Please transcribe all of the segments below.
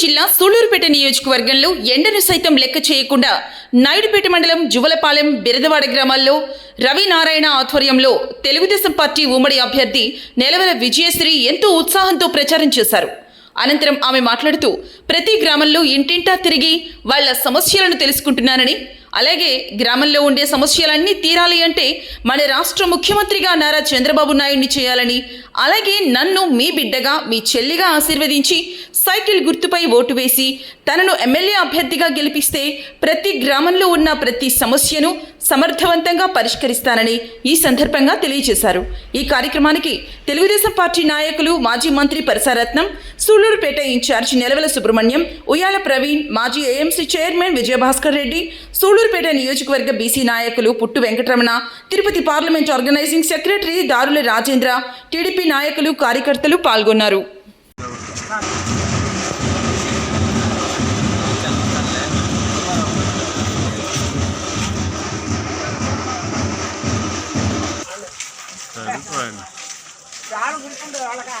జిల్లా సూళ్ళూరుపేట నియోజకవర్గంలో ఎండను సైతం లెక్క చేయకుండా నాయుడుపేట మండలం జువలపాలెం బిరదవాడ గ్రామాల్లో రవినారాయణ ఆధ్వర్యంలో తెలుగుదేశం పార్టీ ఉమ్మడి అభ్యర్థి నెలవల విజయశ్రీ ఎంతో ఉత్సాహంతో ప్రచారం చేశారు. అనంతరం ఆమె మాట్లాడుతూ ప్రతి గ్రామంలో ఇంటింటా తిరిగి వాళ్ళ సమస్యలను తెలుసుకుంటున్నానని అలాగే గ్రామంలో ఉండే సమస్యలన్నీ తీరాలి అంటే మన రాష్ట్ర ముఖ్యమంత్రిగా నారా చంద్రబాబు నాయుడిని చేయాలని అలాగే నన్ను మీ బిడ్డగా మీ చెల్లిగా ఆశీర్వదించి సైకిల్ గుర్తుపై ఓటు వేసి తనను ఎమ్మెల్యే అభ్యర్థిగా గెలిపిస్తే ప్రతి గ్రామంలో ఉన్న ప్రతి సమస్యను సమర్థవంతంగా పరిష్కరిస్తానని ఈ సందర్భంగా తెలియజేశారు. ఈ కార్యక్రమానికి తెలుగుదేశం పార్టీ నాయకులు మాజీ మంత్రి పరసారత్నం సూళ్ళూరుపేట ఇన్ఛార్జ్ నెలవల సుబ్రహ్మణ్యం ఉయ్యాల ప్రవీణ్ మాజీ ఏఎంసీ చైర్మన్ విజయభాస్కర్ రెడ్డి సూళ్ళూరుపేట నియోజకవర్గ బీసీ నాయకులు Puttu Venkataramana Tirupati parliament organising secretary Darula Rajendra TDP నాయకులు కార్యకర్తలు పాల్గొన్నారు. சாணம் குடிச்சுட்டு அழகா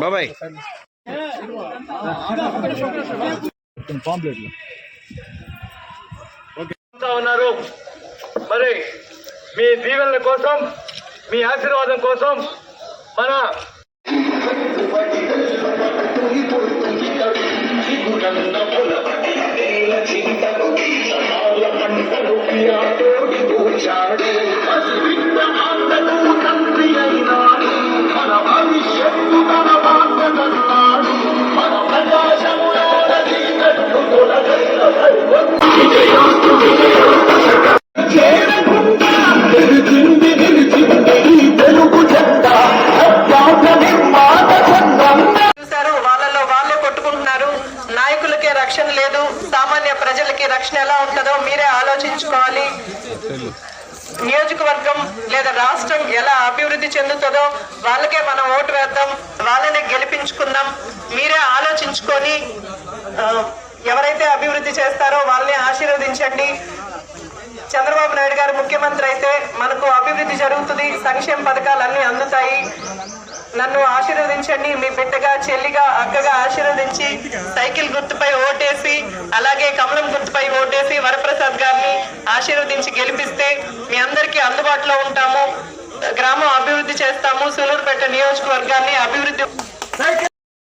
బాబాయ్. చేస్తా ఉన్నారు. మరి మీ దీవెనల కోసం మీ ఆశీర్వాదం కోసం మన ప్రజలకి ఎలా ఉంటుందో మీరే ఆలోచించుకోవాలి. నియోజకవర్గం లేదా రాష్ట్రం ఎలా అభివృద్ధి చెందుతుందో వాళ్ళకే మనం ఓటు వేద్దాం వాళ్ళని గెలిపించుకుందాం మీరే ఆలోచించుకొని ఎవరైతే అభివృద్ధి చేస్తారో వాళ్ళని ఆశీర్వదించండి. చంద్రబాబు నాయుడు గారు ముఖ్యమంత్రి అయితే మనకు అభివృద్ధి జరుగుతుంది సంక్షేమ పథకాలు అన్ని అందుతాయి. నన్ను ఆశీర్వదించండి. మీ బిడ్డగా చెల్లిగా అక్కగా ఆశీర్వదించి సైకిల్ గుర్తుపై ఓటేసి అలాగే కమలం గుర్తుపై ఓటేసి వరప్రసాద్ గారిని ఆశీర్వదించి గెలిపిస్తే మీ అందరికీ అందుబాటులో ఉంటాము. గ్రామం అభివృద్ధి చేస్తాము. సూలూరుపేట నియోజకవర్గాన్ని అభివృద్ధి